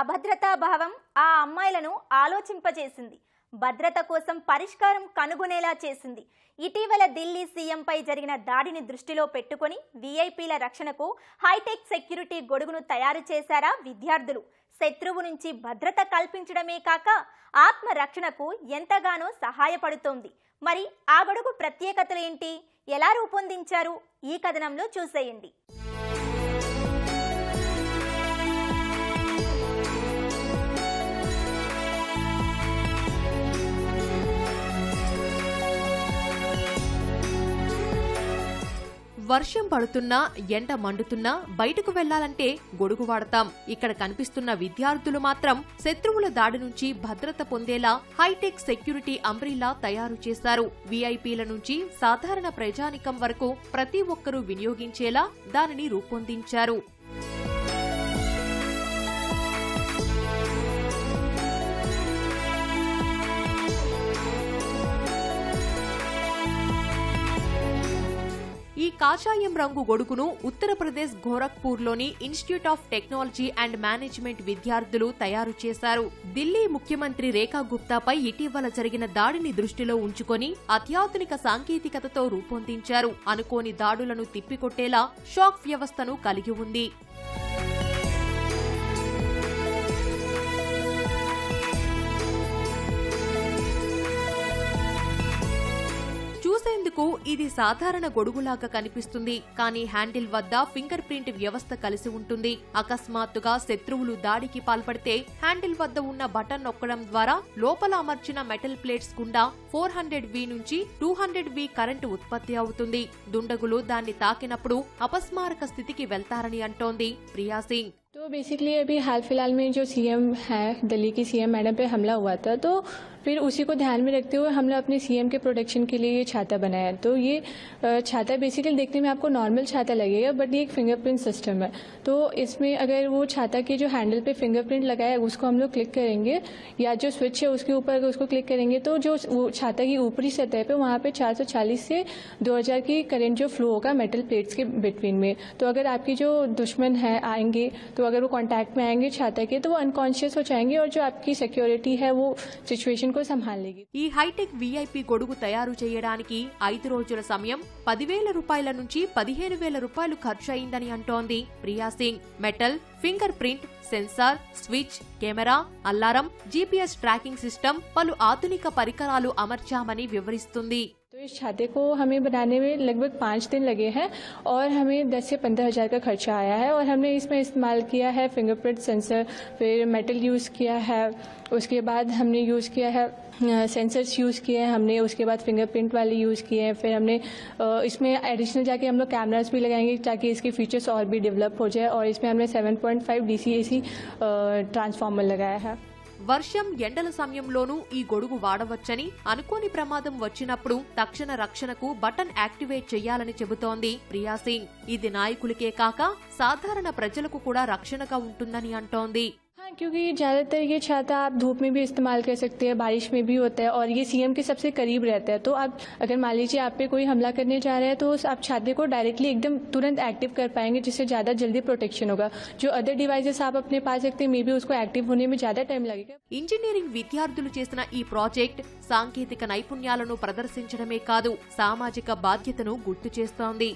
అభద్రతా భావం ఆ అమ్మాయిలను ఆలోచింపజేసింది. భద్రత కోసం పరిష్కారం కనుగొనేలా చేసింది. ఇటీవల ఢిల్లీ సీఎంపై జరిగిన దాడిని దృష్టిలో పెట్టుకొని వీఐపీల రక్షణకు హైటెక్ సెక్యూరిటీ గొడుగును తయారు చేశారా విద్యార్థులు? శత్రువు నుంచి భద్రత కల్పించడమే కాక ఆత్మరక్షణకు ఎంతగానో సహాయపడుతోంది. మరి ఆ గొడుగు ప్రత్యేకతలు ఏంటి? ఎలా రూపొందించారు? ఈ కథనంలో చూసేయండి. వర్షం పడుతున్నా ఎండ మండుతున్నా బయటకు వెళ్ళాలంటే గొడుగు వాడతాం. ఇక్కడ కనిపిస్తున్న విద్యార్థులు మాత్రం శత్రువుల దాడి నుంచి భద్రత పొందేలా హైటెక్ సెక్యూరిటీ అంబ్రిలా తయారు చేశారు. వీఐపీల నుంచి సాధారణ ప్రజానికం వరకు ప్రతి ఒక్కరూ వినియోగించేలా దానిని రూపొందించారు. ఈ కాషాయం రంగు గొడుగును Uttar Pradesh గోరఖ్పూర్లోని institute of technology and management విద్యార్థులు తయారు చేశారు. ఢిల్లీ ముఖ్యమంత్రి రేఖా గుప్తాపై ఇటీవల జరిగిన దాడిని దృష్టిలో ఉంచుకొని అత్యాధునిక సాంకేతికతతో రూపొందించారు. అనుకోని దాడులను తిప్పికొట్టేలా షాక్ వ్యవస్థను కలిగి ఉంది. చూసేందుకు ఇది సాధారణ గొడుగులాగా కనిపిస్తుంది. కానీ హ్యాండిల్ వద్ద ఫింగర్ ప్రింట్ వ్యవస్థ కలిసి ఉంటుంది. అకస్మాత్తుగా శత్రువులు దాడికి పాల్పడితే హ్యాండిల్ వద్ద ఉన్న బటన్ నొక్కడం ద్వారా లోపల అమర్చిన మెటల్ ప్లేట్స్ గుండా ఫోర్ హండ్రెడ్ వి నుంచి టూ హండ్రెడ్ వి కరెంటు ఉత్పత్తి అవుతుంది. దుండగులు దాన్ని తాకినప్పుడు అపస్మారక స్థితికి వెళ్తారని అంటోంది ప్రియా సింగ్. तो बेसिकली अभी हाल फ़िलहाल में जो सीएम है, दिल्ली की सीएम मैडम पे हमला हुआ था तो फिर उसी को ध्यान में रखते हुए हमने अपने सीएम के प्रोटेक्शन के लिए ये छाता बनाया। तो ये छाता बेसिकली देखने में आपको नॉर्मल छाता लगेगा बट ये एक फिंगरप्रिंट सिस्टम है। तो इसमें अगर वो छाता के जो हैंडल पे फिंगरप्रिंट लगाया है उसको हम लोग क्लिक करेंगे, या जो स्विच है उसके ऊपर अगर उसको क्लिक करेंगे तो जो छाता की ऊपरी सतह पर वहाँ पे 440 से 2000 की करेंट जो फ्लो होगा मेटल प्लेट्स के बिटवीन में। तो अगर आपके जो दुश्मन है आएँगे तो अगर वो कांटेक्ट में आएंगे छाता के तो वो अनकॉन्शियस हो जाएंगे और जो आपकी सिक्योरिटी है वो सिचुएशन को संभाल लेगी ఈ హైటెక్ వీఐపీ గొడుగు తయారు చేయడానికి ఐదు రోజుల సమయం పదివేల రూపాయల నుంచి పదిహేను వేల రూపాయలు ఖర్చు అయిందని అంటోంది Priya Singh metal finger print sensor switch camera alarm GPS tracking system పలు ఆధునిక పరికరాలు అమర్చామని వివరిస్తుంది तो इस छाते को हमें बनाने में लगभग पाँच दिन लगे हैं और हमें दस से पंद्रह हज़ार का खर्चा आया है और हमने इसमें इस्तेमाल किया है फिंगरप्रिंट सेंसर, फिर मेटल यूज़ किया है, उसके बाद हमने यूज़ किया है सेंसर्स यूज़ किए हैं, हमने उसके बाद फिंगरप्रिंट वाले यूज़ किए हैं, फिर हमने इसमें एडिशनल जाके हम लोग कैमरास भी लगाएँगे ताकि इसके फीचर्स और भी डेवलप हो जाए और इसमें हमने 7.5 डीसीएसी ट्रांसफार्मर लगाया है। వర్షం ఎండల సమయంలోనూ ఈ గొడుగు వాడవచ్చని అనుకోని ప్రమాదం వచ్చినప్పుడు తక్షణ రక్షణకు బటన్ యాక్టివేట్ చేయాలని చెబుతోంది ప్రియా సింగ్. ఇది నాయకులకే కాక సాధారణ ప్రజలకు కూడా రక్షణగా ఉంటుందని అంటోంది. क्योंकि ज़्यादातर ये छाता आप धूप में भी इस्तेमाल कर सकते हैं बारिश में भी होता है और ये सीएम के सबसे करीब रहता है तो आप अगर मान लीजिए आप पे कोई हमला करने जा रहा है तो उस आप छाते को डायरेक्टली एकदम तुरंत एक्टिव कर पाएंगे जिससे ज़्यादा जल्दी प्रोटेक्शन होगा जो अदर डिवाइसेस आप अपने पास रखते हैं मे बी उसको एक्टिव होने में ज़्यादा टाइम लगेगा ఇంజనీరింగ్ విద్యార్థులు చేసిన ఈ ప్రాజెక్ట్ సాంకేతిక నైపుణ్యాలను ప్రదర్శించడమే కాదు సామాజిక బాధ్యతను గుర్తు చేస్తోంది